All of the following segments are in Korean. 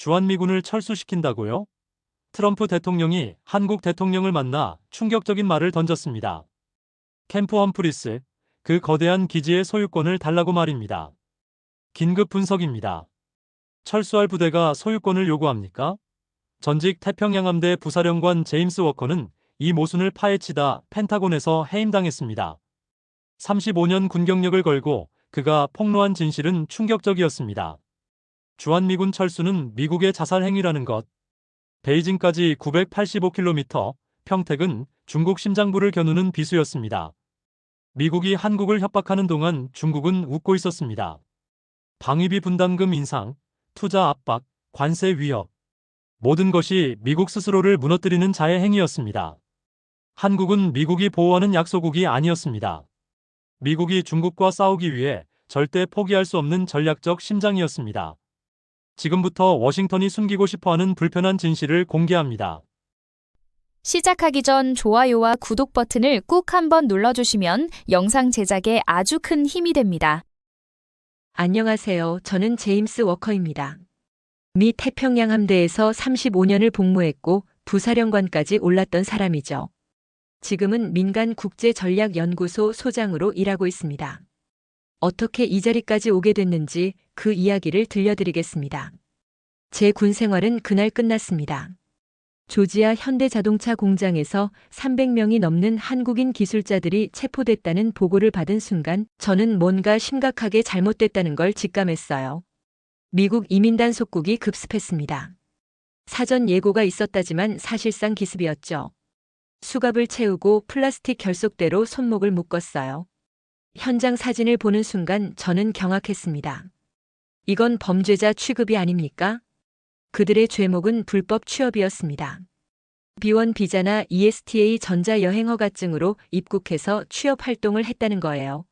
주한미군을 철수시킨다고요? 트럼프 대통령이 한국 대통령을 만나 충격적인 말을 던졌습니다. 캠프 험프리스, 그 거대한 기지의 소유권을 달라고 말입니다. 긴급 분석입니다. 철수할 부대가 소유권을 요구합니까? 전직 태평양함대 부사령관 제임스 워커는 이 모순을 파헤치다 펜타곤에서 해임당했습니다. 35년 군 경력을 걸고 그가 폭로한 진실은 충격적이었습니다. 주한미군 철수는 미국의 자살 행위라는 것. 베이징까지 985km, 평택은 중국 심장부를 겨누는 비수였습니다. 미국이 한국을 협박하는 동안 중국은 웃고 있었습니다. 방위비 분담금 인상, 투자 압박, 관세 위협. 모든 것이 미국 스스로를 무너뜨리는 자의 행위였습니다. 한국은 미국이 보호하는 약소국이 아니었습니다. 미국이 중국과 싸우기 위해 절대 포기할 수 없는 전략적 심장이었습니다. 지금부터 워싱턴이 숨기고 싶어하는 불편한 진실을 공개합니다. 시작하기 전 좋아요와 구독 버튼을 꾹 한번 눌러주시면 영상 제작에 아주 큰 힘이 됩니다. 안녕하세요. 저는 제임스 워커입니다. 미 태평양 함대에서 35년을 복무했고 부사령관까지 올랐던 사람이죠. 지금은 민간 국제 전략 연구소 소장으로 일하고 있습니다. 어떻게 이 자리까지 오게 됐는지 그 이야기를 들려드리겠습니다. 제 군 생활은 그날 끝났습니다. 조지아 현대자동차 공장에서 300명이 넘는 한국인 기술자들이 체포됐다는 보고를 받은 순간 저는 뭔가 심각하게 잘못됐다는 걸 직감했어요. 미국 이민단 속국이 급습했습니다. 사전 예고가 있었다지만 사실상 기습이었죠. 수갑을 채우고 플라스틱 결속대로 손목을 묶었어요. 현장 사진을 보는 순간 저는 경악했습니다. 이건 범죄자 취급이 아닙니까? 그들의 죄목은 불법 취업이었습니다. B1 비자나 ESTA 전자여행허가증으로 입국해서 취업 활동을 했다는 거예요.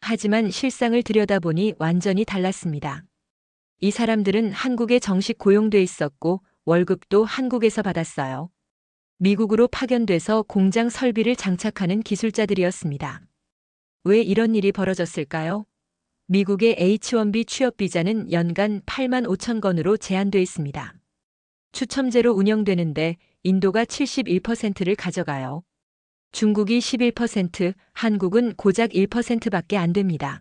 하지만 실상을 들여다보니 완전히 달랐습니다. 이 사람들은 한국에 정식 고용돼 있었고 월급도 한국에서 받았어요. 미국으로 파견돼서 공장 설비를 장착하는 기술자들이었습니다. 왜 이런 일이 벌어졌을까요? 미국의 H1B 취업 비자는 연간 8만 5천 건으로 제한돼 있습니다. 추첨제로 운영되는데 인도가 71%를 가져가요. 중국이 11%, 한국은 고작 1%밖에 안 됩니다.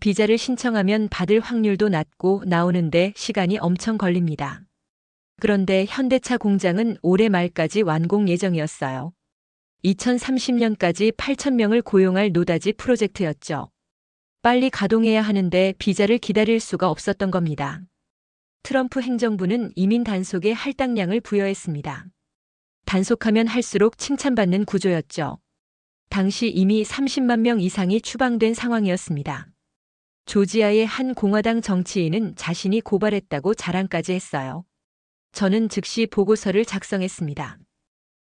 비자를 신청하면 받을 확률도 낮고 나오는데 시간이 엄청 걸립니다. 그런데 현대차 공장은 올해 말까지 완공 예정이었어요. 2030년까지 8,000명을 고용할 노다지 프로젝트였죠. 빨리 가동해야 하는데 비자를 기다릴 수가 없었던 겁니다. 트럼프 행정부는 이민 단속에 할당량을 부여했습니다. 단속하면 할수록 칭찬받는 구조였죠. 당시 이미 30만 명 이상이 추방된 상황이었습니다. 조지아의 한 공화당 정치인은 자신이 고발했다고 자랑까지 했어요. 저는 즉시 보고서를 작성했습니다.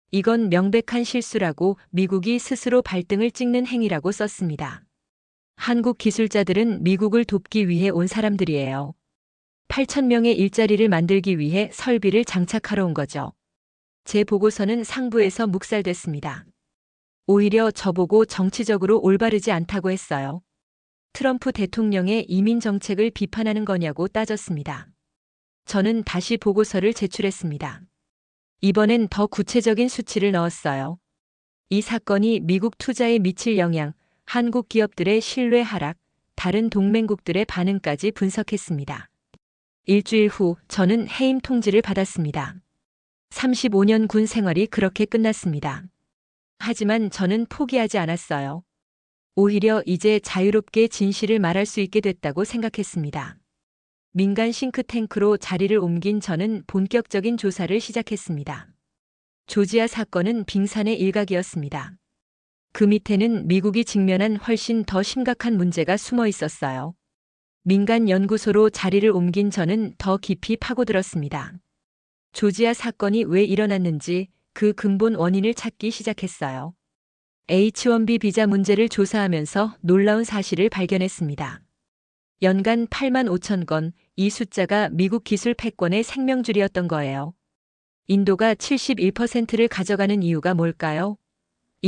이건 명백한 실수라고 미국이 스스로 발등을 찍는 행위라고 썼습니다. 한국 기술자들은 미국을 돕기 위해 온 사람들이에요. 8,000명의 일자리를 만들기 위해 설비를 장착하러 온 거죠. 제 보고서는 상부에서 묵살됐습니다. 오히려 저보고 정치적으로 올바르지 않다고 했어요. 트럼프 대통령의 이민 정책을 비판하는 거냐고 따졌습니다. 저는 다시 보고서를 제출했습니다. 이번엔 더 구체적인 수치를 넣었어요. 이 사건이 미국 투자에 미칠 영향, 한국 기업들의 신뢰 하락, 다른 동맹국들의 반응까지 분석했습니다. 일주일 후 저는 해임 통지를 받았습니다. 35년 군 생활이 그렇게 끝났습니다. 하지만 저는 포기하지 않았어요. 오히려 이제 자유롭게 진실을 말할 수 있게 됐다고 생각했습니다. 민간 싱크탱크로 자리를 옮긴 저는 본격적인 조사를 시작했습니다. 조지아 사건은 빙산의 일각이었습니다. 그 밑에는 미국이 직면한 훨씬 더 심각한 문제가 숨어 있었어요. 민간 연구소로 자리를 옮긴 저는 더 깊이 파고들었습니다. 조지아 사건이 왜 일어났는지 그 근본 원인을 찾기 시작했어요. H1B 비자 문제를 조사하면서 놀라운 사실을 발견했습니다. 연간 8만 5천 건, 이 숫자가 미국 기술 패권의 생명줄이었던 거예요. 인도가 71%를 가져가는 이유가 뭘까요?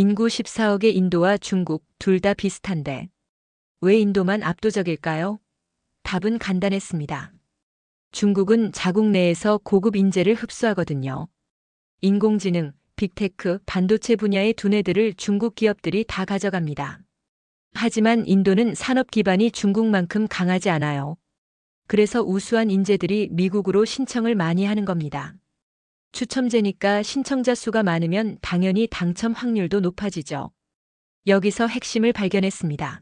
인구 14억의 인도와 중국 둘 다 비슷한데 왜 인도만 압도적일까요? 답은 간단했습니다. 중국은 자국 내에서 고급 인재를 흡수하거든요. 인공지능, 빅테크, 반도체 분야의 두뇌들을 중국 기업들이 다 가져갑니다. 하지만 인도는 산업 기반이 중국만큼 강하지 않아요. 그래서 우수한 인재들이 미국으로 신청을 많이 하는 겁니다. 추첨제니까 신청자 수가 많으면 당연히 당첨 확률도 높아지죠. 여기서 핵심을 발견했습니다.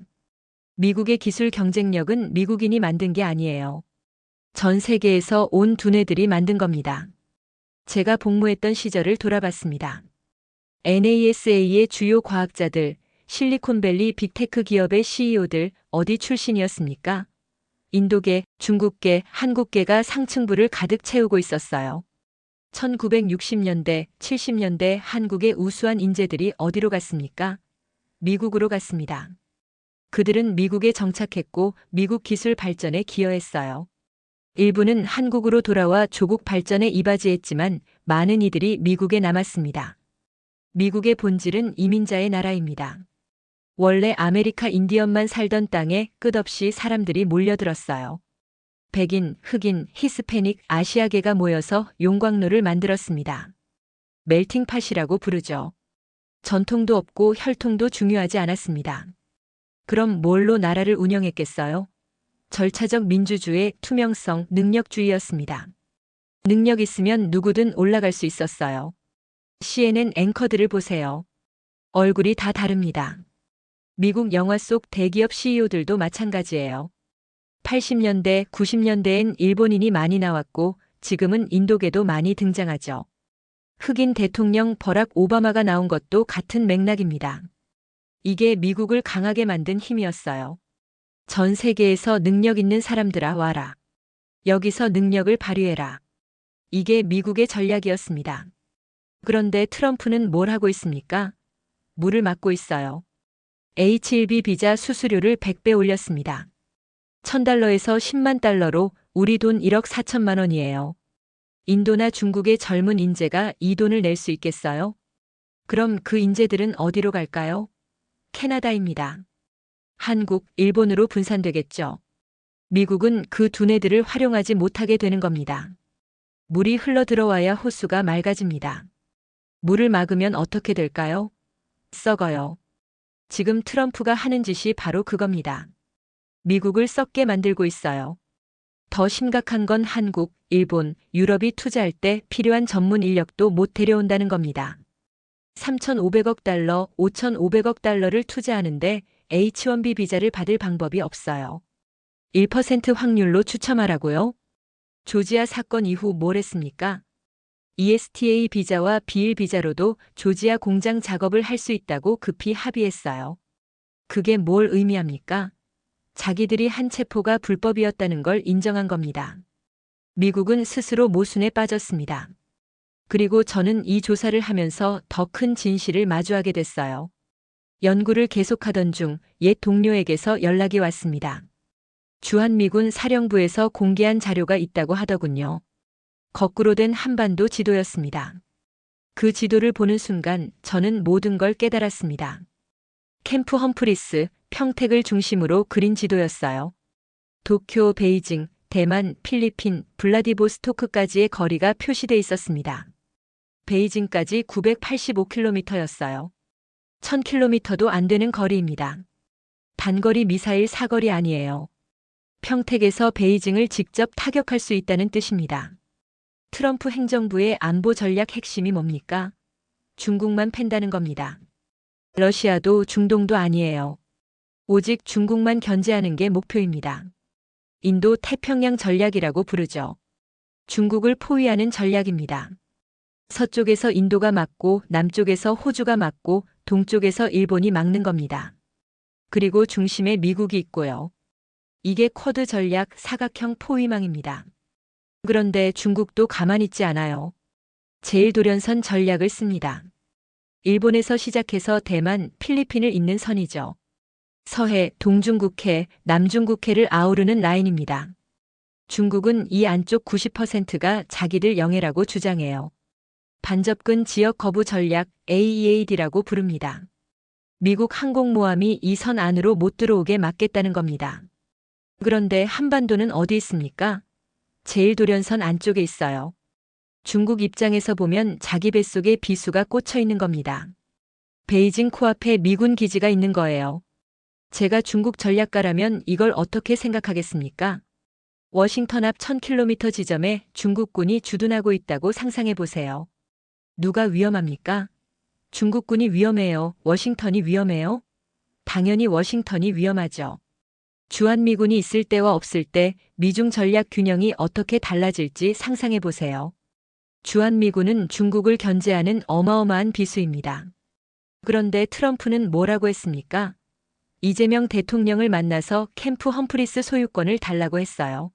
미국의 기술 경쟁력은 미국인이 만든 게 아니에요. 전 세계에서 온 두뇌들이 만든 겁니다. 제가 복무했던 시절을 돌아봤습니다. NASA의 주요 과학자들, 실리콘밸리 빅테크 기업의 CEO들 어디 출신이었습니까? 인도계, 중국계, 한국계가 상층부를 가득 채우고 있었어요. 1960년대, 70년대 한국의 우수한 인재들이 어디로 갔습니까? 미국으로 갔습니다. 그들은 미국에 정착했고 미국 기술 발전에 기여했어요. 일부는 한국으로 돌아와 조국 발전에 이바지했지만 많은 이들이 미국에 남았습니다. 미국의 본질은 이민자의 나라입니다. 원래 아메리카 인디언만 살던 땅에 끝없이 사람들이 몰려들었어요. 백인, 흑인, 히스패닉, 아시아계가 모여서 용광로를 만들었습니다. 멜팅팟이라고 부르죠. 전통도 없고 혈통도 중요하지 않았습니다. 그럼 뭘로 나라를 운영했겠어요? 절차적 민주주의, 투명성, 능력주의였습니다. 능력 있으면 누구든 올라갈 수 있었어요. CNN 앵커들을 보세요. 얼굴이 다 다릅니다. 미국 영화 속 대기업 CEO들도 마찬가지예요. 80년대, 90년대엔 일본인이 많이 나왔고 지금은 인도계도 많이 등장하죠. 흑인 대통령 버락 오바마가 나온 것도 같은 맥락입니다. 이게 미국을 강하게 만든 힘이었어요. 전 세계에서 능력 있는 사람들아 와라. 여기서 능력을 발휘해라. 이게 미국의 전략이었습니다. 그런데 트럼프는 뭘 하고 있습니까? 물을 막고 있어요. H1B 비자 수수료를 100배 올렸습니다. 1000달러에서 10만 달러로 우리 돈 1억 4천만 원이에요. 인도나 중국의 젊은 인재가 이 돈을 낼 수 있겠어요? 그럼 그 인재들은 어디로 갈까요? 캐나다입니다. 한국, 일본으로 분산되겠죠. 미국은 그 두뇌들을 활용하지 못하게 되는 겁니다. 물이 흘러 들어와야 호수가 맑아집니다. 물을 막으면 어떻게 될까요? 썩어요. 지금 트럼프가 하는 짓이 바로 그겁니다. 미국을 썩게 만들고 있어요. 더 심각한 건 한국, 일본, 유럽이 투자할 때 필요한 전문 인력도 못 데려온다는 겁니다. 3,500억 달러, 5,500억 달러를 투자하는데 H1B 비자를 받을 방법이 없어요. 1% 확률로 추첨하라고요? 조지아 사건 이후 뭘 했습니까? ESTA 비자와 비일 비자로도 조지아 공장 작업을 할 수 있다고 급히 합의했어요. 그게 뭘 의미합니까? 자기들이 한 체포가 불법이었다는 걸 인정한 겁니다. 미국은 스스로 모순에 빠졌습니다. 그리고 저는 이 조사를 하면서 더 큰 진실을 마주하게 됐어요. 연구를 계속하던 중 옛 동료에게서 연락이 왔습니다. 주한미군 사령부에서 공개한 자료가 있다고 하더군요. 거꾸로 된 한반도 지도였습니다. 그 지도를 보는 순간 저는 모든 걸 깨달았습니다. 캠프 험프리스, 평택을 중심으로 그린 지도였어요. 도쿄, 베이징, 대만, 필리핀, 블라디보스토크까지의 거리가 표시돼 있었습니다. 베이징까지 985km였어요. 1000km도 안 되는 거리입니다. 단거리 미사일 사거리 아니에요. 평택에서 베이징을 직접 타격할 수 있다는 뜻입니다. 트럼프 행정부의 안보 전략 핵심이 뭡니까? 중국만 팬다는 겁니다. 러시아도 중동도 아니에요. 오직 중국만 견제하는 게 목표입니다. 인도 태평양 전략이라고 부르죠. 중국을 포위하는 전략입니다. 서쪽에서 인도가 막고 남쪽에서 호주가 막고 동쪽에서 일본이 막는 겁니다. 그리고 중심에 미국이 있고요. 이게 쿼드 전략 사각형 포위망입니다. 그런데 중국도 가만히 있지 않아요. 제일 돌연선 전략을 씁니다. 일본에서 시작해서 대만, 필리핀을 잇는 선이죠. 서해, 동중국해, 남중국해를 아우르는 라인입니다. 중국은 이 안쪽 90%가 자기들 영해라고 주장해요. 반접근 지역 거부 전략 AEAD라고 부릅니다. 미국 항공모함이 이 선 안으로 못 들어오게 막겠다는 겁니다. 그런데 한반도는 어디 있습니까? 제일 돌연선 안쪽에 있어요. 중국 입장에서 보면 자기 뱃속에 비수가 꽂혀 있는 겁니다. 베이징 코앞에 미군 기지가 있는 거예요. 제가 중국 전략가라면 이걸 어떻게 생각하겠습니까? 워싱턴 앞 1000km 지점에 중국군이 주둔하고 있다고 상상해 보세요. 누가 위험합니까? 중국군이 위험해요. 워싱턴이 위험해요? 당연히 워싱턴이 위험하죠. 주한미군이 있을 때와 없을 때 미중 전략 균형이 어떻게 달라질지 상상해 보세요. 주한미군은 중국을 견제하는 어마어마한 비수입니다. 그런데 트럼프는 뭐라고 했습니까? 이재명 대통령을 만나서 캠프 험프리스 소유권을 달라고 했어요.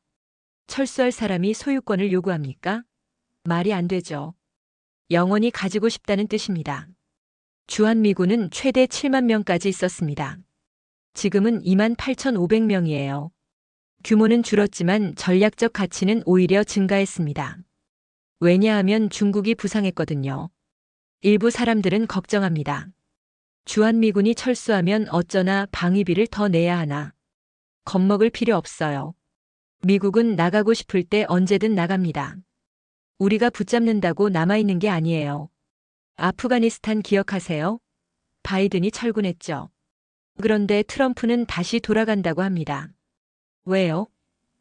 철수할 사람이 소유권을 요구합니까? 말이 안 되죠. 영원히 가지고 싶다는 뜻입니다. 주한미군은 최대 7만 명까지 있었습니다. 지금은 2만 8,500명이에요. 규모는 줄었지만 전략적 가치는 오히려 증가했습니다. 왜냐하면 중국이 부상했거든요. 일부 사람들은 걱정합니다. 주한미군이 철수하면 어쩌나 방위비를 더 내야 하나. 겁먹을 필요 없어요. 미국은 나가고 싶을 때 언제든 나갑니다. 우리가 붙잡는다고 남아있는 게 아니에요. 아프가니스탄 기억하세요? 바이든이 철군했죠. 그런데 트럼프는 다시 돌아간다고 합니다. 왜요?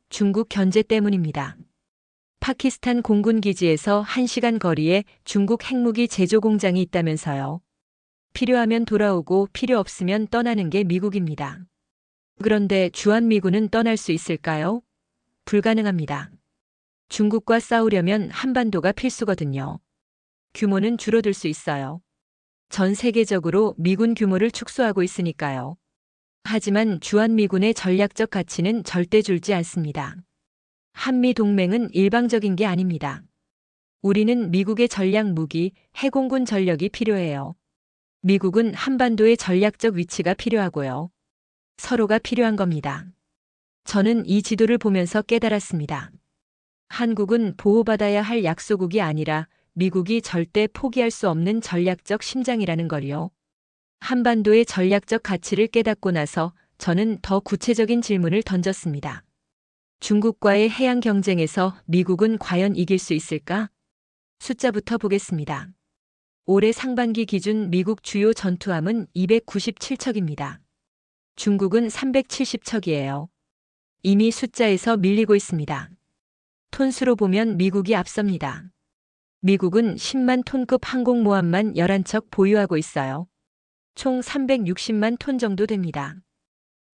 중국 견제 때문입니다. 파키스탄 공군 기지에서 1시간 거리에 중국 핵무기 제조 공장이 있다면서요. 필요하면 돌아오고 필요 없으면 떠나는 게 미국입니다. 그런데 주한미군은 떠날 수 있을까요? 불가능합니다. 중국과 싸우려면 한반도가 필수거든요. 규모는 줄어들 수 있어요. 전 세계적으로 미군 규모를 축소하고 있으니까요. 하지만 주한미군의 전략적 가치는 절대 줄지 않습니다. 한미 동맹은 일방적인 게 아닙니다. 우리는 미국의 전략 무기, 해공군 전력이 필요해요. 미국은 한반도의 전략적 위치가 필요하고요. 서로가 필요한 겁니다. 저는 이 지도를 보면서 깨달았습니다. 한국은 보호받아야 할 약소국이 아니라 미국이 절대 포기할 수 없는 전략적 심장이라는 걸요. 한반도의 전략적 가치를 깨닫고 나서 저는 더 구체적인 질문을 던졌습니다. 중국과의 해양 경쟁에서 미국은 과연 이길 수 있을까? 숫자부터 보겠습니다. 올해 상반기 기준 미국 주요 전투함은 297척입니다. 중국은 370척이에요. 이미 숫자에서 밀리고 있습니다. 톤수로 보면 미국이 앞섭니다. 미국은 10만 톤급 항공모함만 11척 보유하고 있어요. 총 360만 톤 정도 됩니다.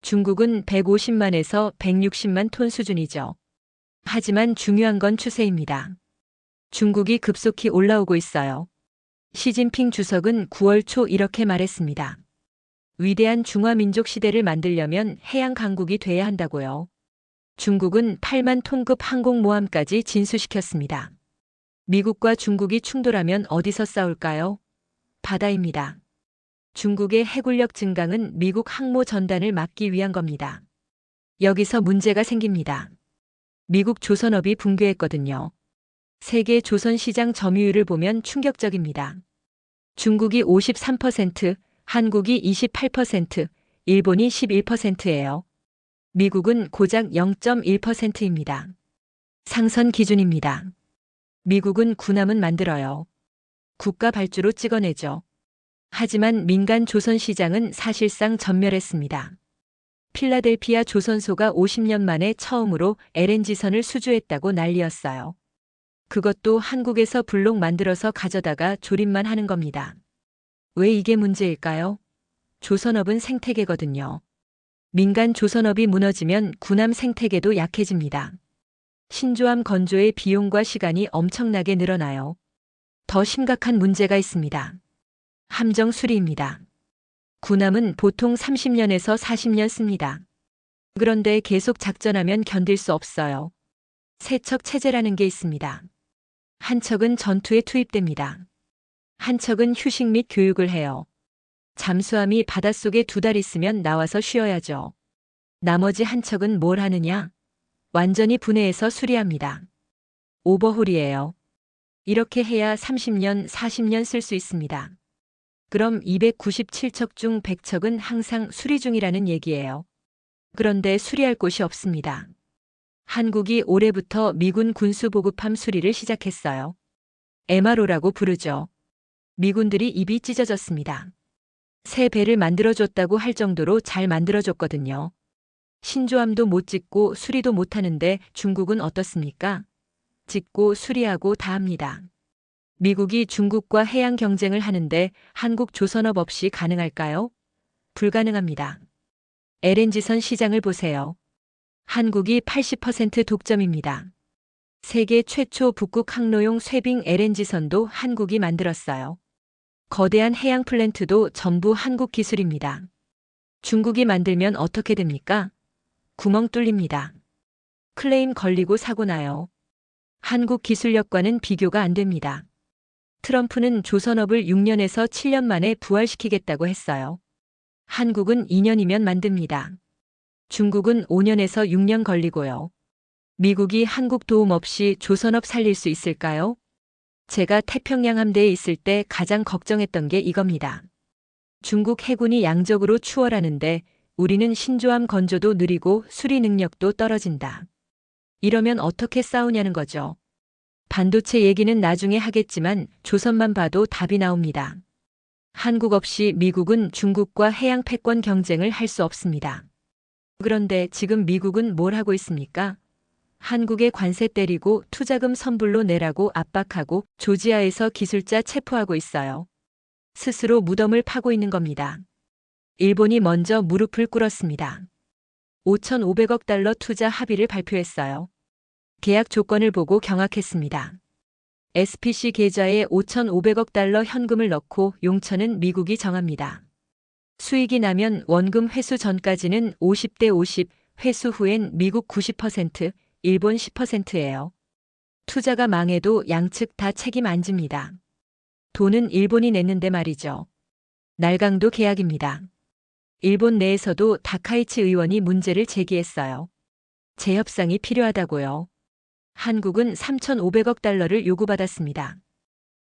중국은 150만에서 160만 톤 수준이죠. 하지만 중요한 건 추세입니다. 중국이 급속히 올라오고 있어요. 시진핑 주석은 9월 초 이렇게 말했습니다. 위대한 중화민족 시대를 만들려면 해양 강국이 돼야 한다고요. 중국은 8만 톤급 항공모함까지 진수시켰습니다. 미국과 중국이 충돌하면 어디서 싸울까요? 바다입니다. 중국의 해군력 증강은 미국 항모 전단을 막기 위한 겁니다. 여기서 문제가 생깁니다. 미국 조선업이 붕괴했거든요. 세계 조선 시장 점유율을 보면 충격적입니다. 중국이 53%, 한국이 28%, 일본이 11%예요. 미국은 고작 0.1%입니다. 상선 기준입니다. 미국은 군함은 만들어요. 국가 발주로 찍어내죠. 하지만 민간 조선 시장은 사실상 전멸했습니다. 필라델피아 조선소가 50년 만에 처음으로 LNG선을 수주했다고 난리였어요. 그것도 한국에서 블록 만들어서 가져다가 조립만 하는 겁니다. 왜 이게 문제일까요? 조선업은 생태계거든요. 민간 조선업이 무너지면 군함 생태계도 약해집니다. 신조함 건조의 비용과 시간이 엄청나게 늘어나요. 더 심각한 문제가 있습니다. 함정 수리입니다. 군함은 보통 30년에서 40년 씁니다. 그런데 계속 작전하면 견딜 수 없어요. 세척 체제라는 게 있습니다. 한 척은 전투에 투입됩니다. 한 척은 휴식 및 교육을 해요. 잠수함이 바닷속에 두 달 있으면 나와서 쉬어야죠. 나머지 한 척은 뭘 하느냐? 완전히 분해해서 수리합니다. 오버홀이에요. 이렇게 해야 30년, 40년 쓸 수 있습니다. 그럼 297척 중 100척은 항상 수리 중이라는 얘기예요. 그런데 수리할 곳이 없습니다. 한국이 올해부터 미군 군수 보급함 수리를 시작했어요. MRO라고 부르죠. 미군들이 입이 찢어졌습니다. 새 배를 만들어줬다고 할 정도로 잘 만들어줬거든요. 신조함도 못 짓고 수리도 못 하는데 중국은 어떻습니까? 짓고 수리하고 다 합니다. 미국이 중국과 해양 경쟁을 하는데 한국 조선업 없이 가능할까요? 불가능합니다. LNG선 시장을 보세요. 한국이 80% 독점입니다. 세계 최초 북극 항로용 쇠빙 LNG선도 한국이 만들었어요. 거대한 해양 플랜트도 전부 한국 기술입니다. 중국이 만들면 어떻게 됩니까? 구멍 뚫립니다. 클레임 걸리고 사고 나요. 한국 기술력과는 비교가 안 됩니다. 트럼프는 조선업을 6년에서 7년 만에 부활시키겠다고 했어요. 한국은 2년이면 만듭니다. 중국은 5년에서 6년 걸리고요. 미국이 한국 도움 없이 조선업 살릴 수 있을까요? 제가 태평양 함대에 있을 때 가장 걱정했던 게 이겁니다. 중국 해군이 양적으로 추월하는데 우리는 신조함 건조도 느리고 수리 능력도 떨어진다. 이러면 어떻게 싸우냐는 거죠. 반도체 얘기는 나중에 하겠지만 조선만 봐도 답이 나옵니다. 한국 없이 미국은 중국과 해양 패권 경쟁을 할 수 없습니다. 그런데 지금 미국은 뭘 하고 있습니까? 한국에 관세 때리고 투자금 선불로 내라고 압박하고 조지아에서 기술자 체포하고 있어요. 스스로 무덤을 파고 있는 겁니다. 일본이 먼저 무릎을 꿇었습니다. 5,500억 달러 투자 합의를 발표했어요. 계약 조건을 보고 경악했습니다. SPC 계좌에 5,500억 달러 현금을 넣고 용처는 미국이 정합니다. 수익이 나면 원금 회수 전까지는 50대 50, 회수 후엔 미국 90%, 일본 10%예요. 투자가 망해도 양측 다 책임 안 집니다. 돈은 일본이 냈는데 말이죠. 날강도 계약입니다. 일본 내에서도 다카이치 의원이 문제를 제기했어요. 재협상이 필요하다고요. 한국은 3,500억 달러를 요구받았습니다.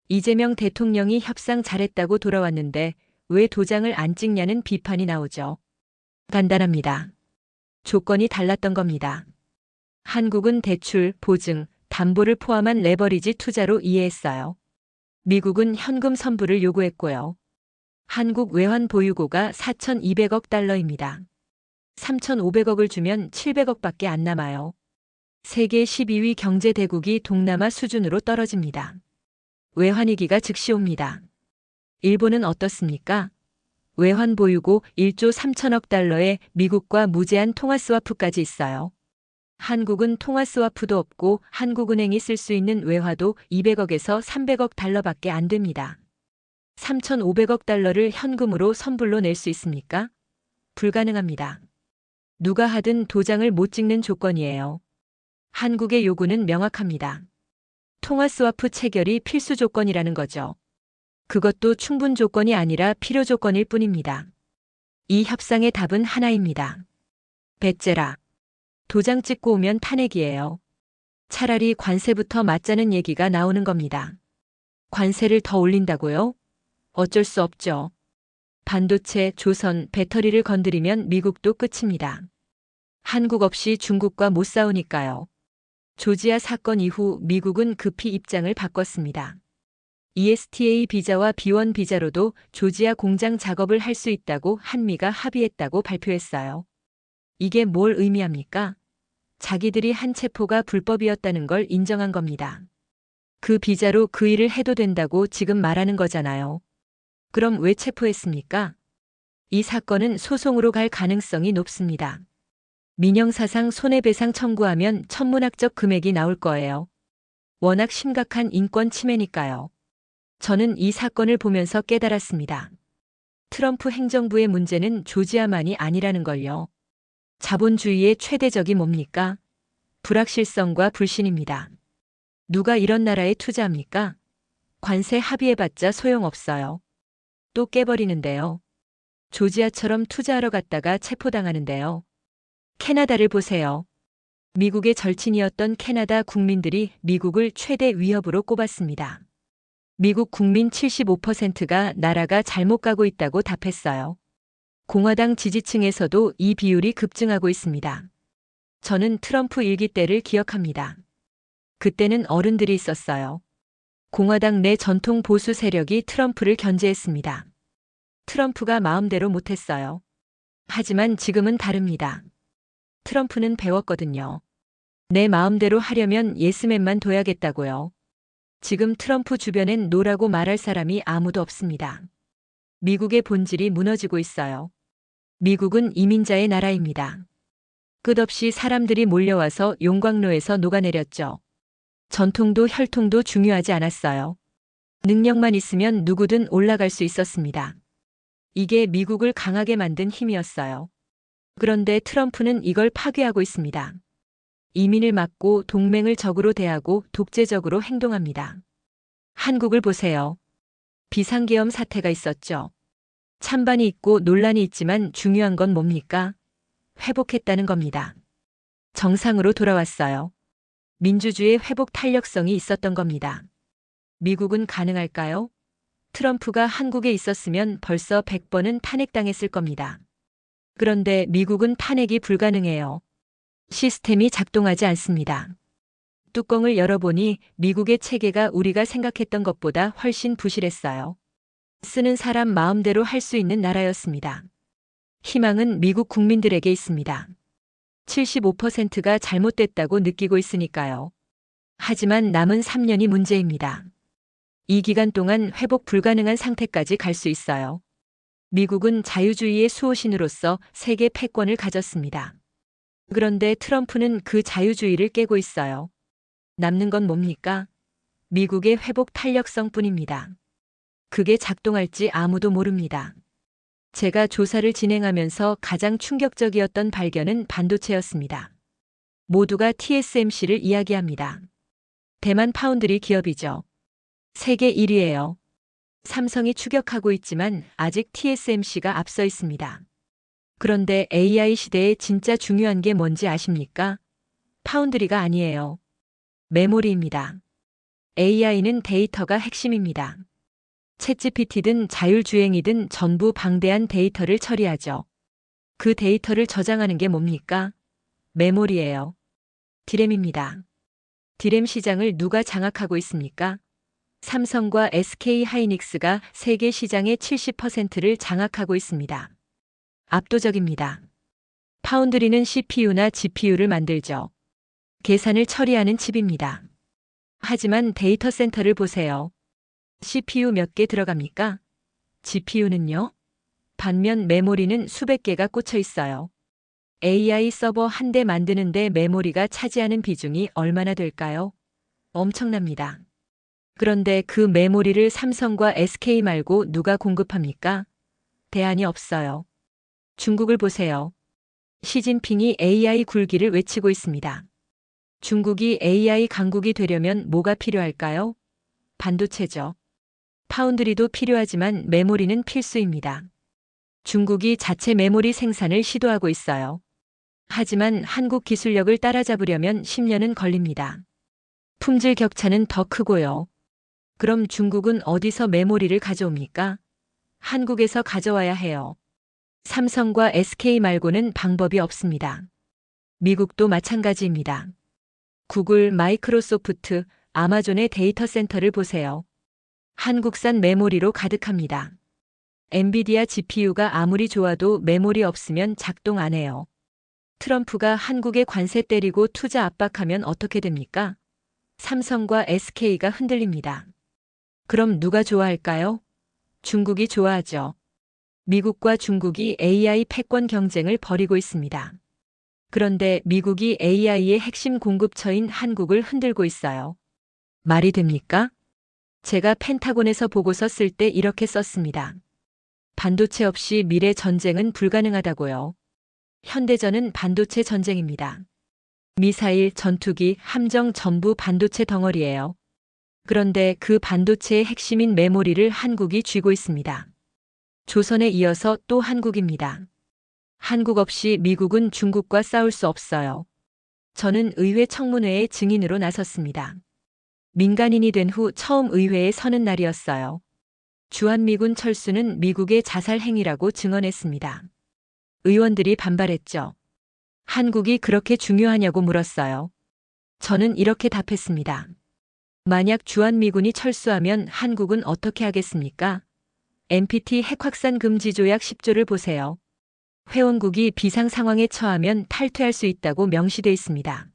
이재명 대통령이 협상 잘했다고 돌아왔는데 왜 도장을 안 찍냐는 비판이 나오죠. 간단합니다. 조건이 달랐던 겁니다. 한국은 대출, 보증, 담보를 포함한 레버리지 투자로 이해했어요. 미국은 현금 선불을 요구했고요. 한국 외환 보유고가 4,200억 달러입니다. 3,500억을 주면 700억밖에 안 남아요. 세계 12위 경제 대국이 동남아 수준으로 떨어집니다. 외환위기가 즉시 옵니다. 일본은 어떻습니까? 외환 보유고 1조 3천억 달러에 미국과 무제한 통화 스와프까지 있어요. 한국은 통화 스와프도 없고 한국은행이 쓸 수 있는 외화도 200억에서 300억 달러밖에 안 됩니다. 3,500억 달러를 현금으로 선불로 낼 수 있습니까? 불가능합니다. 누가 하든 도장을 못 찍는 조건이에요. 한국의 요구는 명확합니다. 통화 스와프 체결이 필수 조건이라는 거죠. 그것도 충분 조건이 아니라 필요 조건일 뿐입니다. 이 협상의 답은 하나입니다. 배째라. 도장 찍고 오면 탄핵이에요. 차라리 관세부터 맞자는 얘기가 나오는 겁니다. 관세를 더 올린다고요? 어쩔 수 없죠. 반도체, 조선, 배터리를 건드리면 미국도 끝입니다. 한국 없이 중국과 못 싸우니까요. 조지아 사건 이후 미국은 급히 입장을 바꿨습니다. ESTA 비자와 B1 비자로도 조지아 공장 작업을 할 수 있다고 한미가 합의했다고 발표했어요. 이게 뭘 의미합니까? 자기들이 한 체포가 불법이었다는 걸 인정한 겁니다. 그 비자로 그 일을 해도 된다고 지금 말하는 거잖아요. 그럼 왜 체포했습니까? 이 사건은 소송으로 갈 가능성이 높습니다. 민영사상 손해배상 청구하면 천문학적 금액이 나올 거예요. 워낙 심각한 인권 침해니까요. 저는 이 사건을 보면서 깨달았습니다. 트럼프 행정부의 문제는 조지아만이 아니라는 걸요. 자본주의의 최대적이 뭡니까? 불확실성과 불신입니다. 누가 이런 나라에 투자합니까? 관세 합의해봤자 소용없어요. 또 깨버리는데요. 조지아처럼 투자하러 갔다가 체포당하는데요. 캐나다를 보세요. 미국의 절친이었던 캐나다 국민들이 미국을 최대 위협으로 꼽았습니다. 미국 국민 75%가 나라가 잘못 가고 있다고 답했어요. 공화당 지지층에서도 이 비율이 급증하고 있습니다. 저는 트럼프 일기 때를 기억합니다. 그때는 어른들이 있었어요. 공화당 내 전통 보수 세력이 트럼프를 견제했습니다. 트럼프가 마음대로 못했어요. 하지만 지금은 다릅니다. 트럼프는 배웠거든요. 내 마음대로 하려면 예스맨만 둬야겠다고요. 지금 트럼프 주변엔 노라고 말할 사람이 아무도 없습니다. 미국의 본질이 무너지고 있어요. 미국은 이민자의 나라입니다. 끝없이 사람들이 몰려와서 용광로에서 녹아내렸죠. 전통도 혈통도 중요하지 않았어요. 능력만 있으면 누구든 올라갈 수 있었습니다. 이게 미국을 강하게 만든 힘이었어요. 그런데 트럼프는 이걸 파괴하고 있습니다. 이민을 막고 동맹을 적으로 대하고 독재적으로 행동합니다. 한국을 보세요. 비상계엄 사태가 있었죠. 찬반이 있고 논란이 있지만 중요한 건 뭡니까? 회복했다는 겁니다. 정상으로 돌아왔어요. 민주주의 회복 탄력성이 있었던 겁니다. 미국은 가능할까요? 트럼프가 한국에 있었으면 벌써 100번은 탄핵당했을 겁니다. 그런데 미국은 탄핵이 불가능해요. 시스템이 작동하지 않습니다. 뚜껑을 열어보니 미국의 체계가 우리가 생각했던 것보다 훨씬 부실했어요. 쓰는 사람 마음대로 할 수 있는 나라였습니다. 희망은 미국 국민들에게 있습니다. 75%가 잘못됐다고 느끼고 있으니까요. 하지만 남은 3년이 문제입니다. 이 기간 동안 회복 불가능한 상태까지 갈 수 있어요. 미국은 자유주의의 수호신으로서 세계 패권을 가졌습니다. 그런데 트럼프는 그 자유주의를 깨고 있어요. 남는 건 뭡니까? 미국의 회복 탄력성 뿐입니다. 그게 작동할지 아무도 모릅니다. 제가 조사를 진행하면서 가장 충격적이었던 발견은 반도체였습니다. 모두가 TSMC를 이야기합니다. 대만 파운드리 기업이죠. 세계 1위예요. 삼성이 추격하고 있지만 아직 TSMC가 앞서 있습니다. 그런데 AI 시대에 진짜 중요한 게 뭔지 아십니까? 파운드리가 아니에요. 메모리입니다. AI는 데이터가 핵심입니다. 챗GPT든 자율주행이든 전부 방대한 데이터를 처리하죠. 그 데이터를 저장하는 게 뭡니까? 메모리예요. 디램입니다. 디램 시장을 누가 장악하고 있습니까? 삼성과 SK 하이닉스가 세계 시장의 70%를 장악하고 있습니다. 압도적입니다. 파운드리는 CPU나 GPU를 만들죠. 계산을 처리하는 칩입니다. 하지만 데이터 센터를 보세요. CPU 몇 개 들어갑니까? GPU는요? 반면 메모리는 수백 개가 꽂혀 있어요. AI 서버 한 대 만드는데 메모리가 차지하는 비중이 얼마나 될까요? 엄청납니다. 그런데 그 메모리를 삼성과 SK 말고 누가 공급합니까? 대안이 없어요. 중국을 보세요. 시진핑이 AI 굴기를 외치고 있습니다. 중국이 AI 강국이 되려면 뭐가 필요할까요? 반도체죠. 파운드리도 필요하지만 메모리는 필수입니다. 중국이 자체 메모리 생산을 시도하고 있어요. 하지만 한국 기술력을 따라잡으려면 10년은 걸립니다. 품질 격차는 더 크고요. 그럼 중국은 어디서 메모리를 가져옵니까? 한국에서 가져와야 해요. 삼성과 SK 말고는 방법이 없습니다. 미국도 마찬가지입니다. 구글, 마이크로소프트, 아마존의 데이터 센터를 보세요. 한국산 메모리로 가득합니다. 엔비디아 GPU가 아무리 좋아도 메모리 없으면 작동 안 해요. 트럼프가 한국에 관세 때리고 투자 압박하면 어떻게 됩니까? 삼성과 SK가 흔들립니다. 그럼 누가 좋아할까요? 중국이 좋아하죠. 미국과 중국이 AI 패권 경쟁을 벌이고 있습니다. 그런데 미국이 AI의 핵심 공급처인 한국을 흔들고 있어요. 말이 됩니까? 제가 펜타곤에서 보고서 쓸 때 이렇게 썼습니다. 반도체 없이 미래 전쟁은 불가능하다고요. 현대전은 반도체 전쟁입니다. 미사일, 전투기, 함정 전부 반도체 덩어리예요. 그런데 그 반도체의 핵심인 메모리를 한국이 쥐고 있습니다. 조선에 이어서 또 한국입니다. 한국 없이 미국은 중국과 싸울 수 없어요. 저는 의회 청문회의 증인으로 나섰습니다. 민간인이 된 후 처음 의회에 서는 날이었어요. 주한미군 철수는 미국의 자살 행위라고 증언했습니다. 의원들이 반발했죠. 한국이 그렇게 중요하냐고 물었어요. 저는 이렇게 답했습니다. 만약 주한미군이 철수하면 한국은 어떻게 하겠습니까? NPT 핵 확산 금지 조약 10조를 보세요. 회원국이 비상 상황에 처하면 탈퇴할 수 있다고 명시돼 있습니다.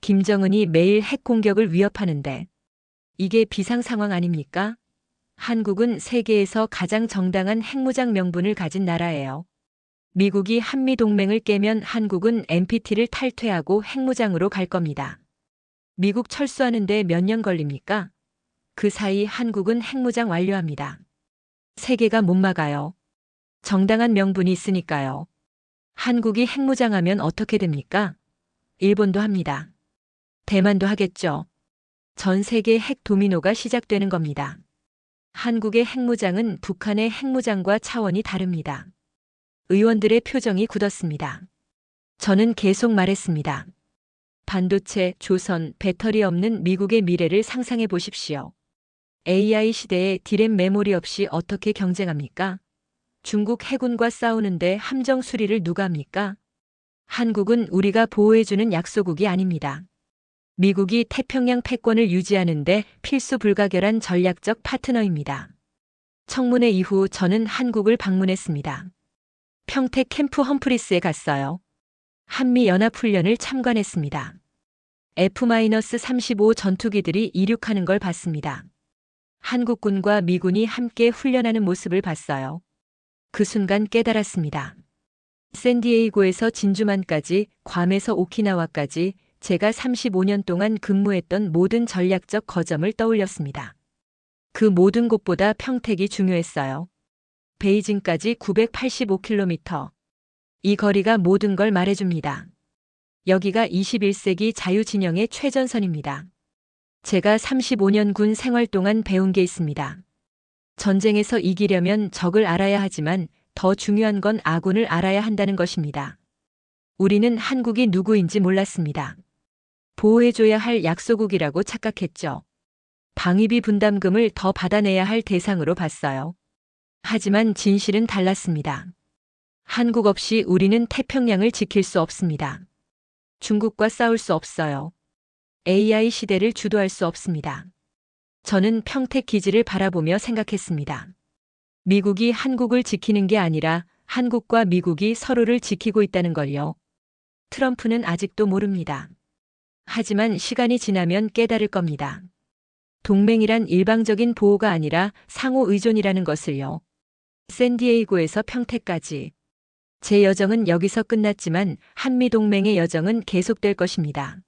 김정은이 매일 핵 공격을 위협하는데 이게 비상 상황 아닙니까? 한국은 세계에서 가장 정당한 핵무장 명분을 가진 나라예요. 미국이 한미 동맹을 깨면 한국은 NPT를 탈퇴하고 핵무장으로 갈 겁니다. 미국 철수하는데 몇 년 걸립니까? 그 사이 한국은 핵무장 완료합니다. 세계가 못 막아요. 정당한 명분이 있으니까요. 한국이 핵무장하면 어떻게 됩니까? 일본도 합니다. 대만도 하겠죠. 전 세계 핵 도미노가 시작되는 겁니다. 한국의 핵무장은 북한의 핵무장과 차원이 다릅니다. 의원들의 표정이 굳었습니다. 저는 계속 말했습니다. 반도체, 조선, 배터리 없는 미국의 미래를 상상해 보십시오. AI 시대에 디램 메모리 없이 어떻게 경쟁합니까? 중국 해군과 싸우는데 함정 수리를 누가 합니까? 한국은 우리가 보호해주는 약소국이 아닙니다. 미국이 태평양 패권을 유지하는데 필수 불가결한 전략적 파트너입니다. 청문회 이후 저는 한국을 방문했습니다. 평택 캠프 험프리스에 갔어요. 한미 연합훈련을 참관했습니다. F-35 전투기들이 이륙하는 걸 봤습니다. 한국군과 미군이 함께 훈련하는 모습을 봤어요. 그 순간 깨달았습니다. 샌디에이고에서 진주만까지, 괌에서 오키나와까지 제가 35년 동안 근무했던 모든 전략적 거점을 떠올렸습니다. 그 모든 곳보다 평택이 중요했어요. 베이징까지 985km. 이 거리가 모든 걸 말해줍니다. 여기가 21세기 자유진영의 최전선입니다. 제가 35년 군 생활 동안 배운 게 있습니다. 전쟁에서 이기려면 적을 알아야 하지만 더 중요한 건 아군을 알아야 한다는 것입니다. 우리는 한국이 누구인지 몰랐습니다. 보호해줘야 할 약소국이라고 착각했죠. 방위비 분담금을 더 받아내야 할 대상으로 봤어요. 하지만 진실은 달랐습니다. 한국 없이 우리는 태평양을 지킬 수 없습니다. 중국과 싸울 수 없어요. AI 시대를 주도할 수 없습니다. 저는 평택 기지를 바라보며 생각했습니다. 미국이 한국을 지키는 게 아니라 한국과 미국이 서로를 지키고 있다는 걸요. 트럼프는 아직도 모릅니다. 하지만 시간이 지나면 깨달을 겁니다. 동맹이란 일방적인 보호가 아니라 상호 의존이라는 것을요. 샌디에이고에서 평택까지. 제 여정은 여기서 끝났지만 한미 동맹의 여정은 계속될 것입니다.